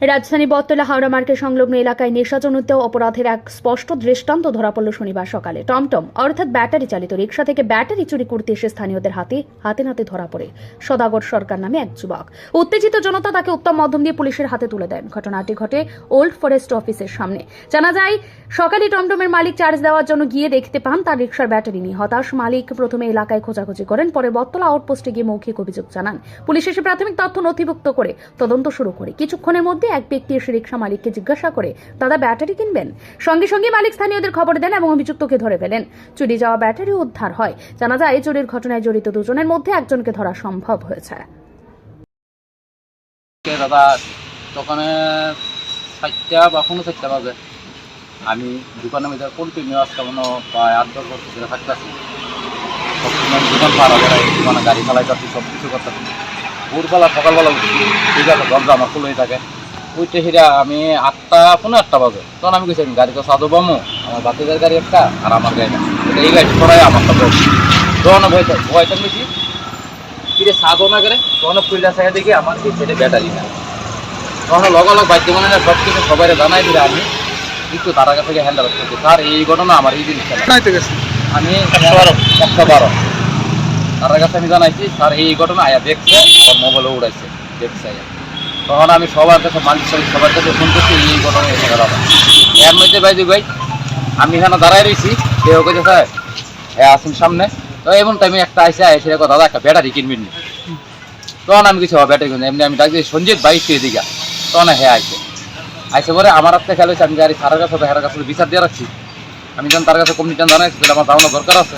রাজধানী বটতলা হাওড়া মার্কেট সংলগ্ন এলাকায় নেশাজনিত অপরাধের এক স্পষ্ট দৃষ্টান্ত ধরা পড়ল শনিবার সকালে। টমটম, অর্থাৎ ব্যাটারি চালিত রিক্সা থেকে ব্যাটারি চুরি করতে এসে স্থানীয়দের হাতে হাতে নাতে ধরা পড়ে। সদাগর সরকার নামে এক যুবক। উত্তেজিত জনতা তাকে উত্তম মাধ্যম দিয়ে পুলিশের হাতে তুলে দেন। ঘটনাটি ঘটে ওল্ড ফরেস্ট অফিসের সামনে। জানা যায়, সকালে টমটমের মালিক চার্জ দেওয়ার জন্য গিয়ে দেখতে পান তার রিক্সার ব্যাটারি নিয়ে হতাশ মালিক প্রথমে এলাকায় খোঁজাখুঁজি করেন, পরে বটতলা আউটপোস্টে গিয়ে মৌখিক অভিযোগ জানান। পুলিশ এসে প্রাথমিক তথ্য নথিভুক্ত করে তদন্ত শুরু করে। কিছুক্ষণের মধ্যে এক ব্যক্তি এসে রিক্সা মালিককে জিজ্ঞাসা করে, দাদা, ব্যাটারি কিনবেন? সঙ্গে সঙ্গে মালিক স্থানীয়দের খবর দেন এবং অভিযুক্তকে ধরে ফেলেন। চুরি যাওয়া ব্যাটারি উদ্ধার হয়। জানা যায় চুরির ঘটনায় জড়িত দুজনের মধ্যে একজনকে ধরা সম্ভব হয়েছে। দাদা? দোকানে চারটা বা কোনো চারটা বাজে। আমি দোকানের মধ্যে কন্টিনিউ আজকে মনে হয় প্রায় আট, দশ বছর ধরে থাকতেছি সবসময় দোকান পাড়া বেড়াই দোকানে গাড়ি চালাই যাচ্ছি সব কিছু করতেছি ভোরবেলা, সকালবেলা উঠছি ঠিক আছে, দরজা আমার খুলেই থাকে। উঠতে সেটা আমি আটটা পনেরো আটটা বাজে। তখন আমি গেছি গাড়ি তো সাধু বামু আমার বাতিদের গাড়ি একটা আর আমার গাড়ি এটা এই গাড়ি সরাই আমার তো তখন ভয় ভয়টা বেশি। কিরে সাধু না করে তখন ফুলটা সাইডে দেখি আমার এই ছেলে ব্যাটারি না তখন লগালগ বাদ্য মানে সব কিছু সবাই জানাই দিলে আমি। একটু তার আগে থেকে হ্যান্ডেল করছি স্যার এই ঘটনা আমার এই জিনিসটা আমি একশো বারো একশো বারো। তার কাছে আমি জানাইছি স্যার এই ঘটনা আয়া দেখছে ওর মোবাইলে উড়াইছে দেখছে আয়া। তখন আমি সবার কাছে সালিক সবার কাছে করছি এই ঘটনা এসে গেল এর মধ্যে ভাই ভাই, আমি এখানে দাঁড়াই রয়েছি কেউ কেছে স্যার হ্যাঁ আসুন সামনে। তো এমন টাইমে একটা আইসে আইসে দেখো দাদা, একটা ব্যাটারি কিনবেন নি? তখন আমি কিছু ব্যাটারি কিনবো। এমনি আমি ডাকছি সঞ্জিত বাইক পেয়ে দিঘা তখন হ্যাঁ আইসে। আইসে পরে আমার হাতে খেলে হয়েছে, আমি গাড়ি সারের কাছে হেরার কাছে বিচার দিয়ে রাখছি। আমি যখন তার কাছে কমিটি জানাইছি আমার যাওয়ানো দরকার আছে।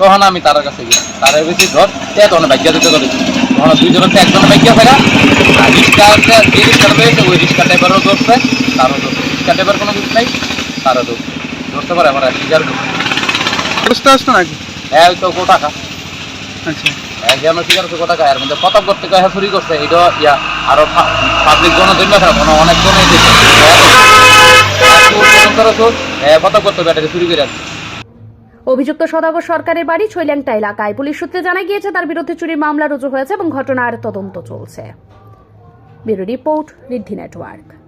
তখন আমি তার কাছে গেছি তার বেশি ধর সে তখন বাইকিয়া দিতে করেছি তখন দুইজনের তো একজন বাইকিয়া থাকা আর রিক্সা যে রিক্সা পেয়েছে ওই রিক্সা ড্রাইভারও ধরছে তারও ধরছে। রিক্সা ড্রাইভার কোনো কিছু নাই তারও ধরছে। ধরতে পারে আমার টিচার বুঝতে আসতো নাকি? হ্যাঁ ওই তো কো টাকা। আচ্ছা। হ্যাঁ ঠিক আছে কো টাকা। এর মধ্যে করতে কয়ে চুরি করছে। এটা ইয়া আরও পাবলিক জন জন্য কোনো অনেক জন এই কত করতে ব্যাটারি চুরি করে আছে অভিযুক্ত সদাগর সরকারের বাড়ি ছৈল্যাংটা এলাকায়। পুলিশ সূত্রে জানা গিয়েছে, তার বিরুদ্ধে চুরির মামলা রুজু হয়েছে এবং ঘটনার তদন্ত চলছে। Report network.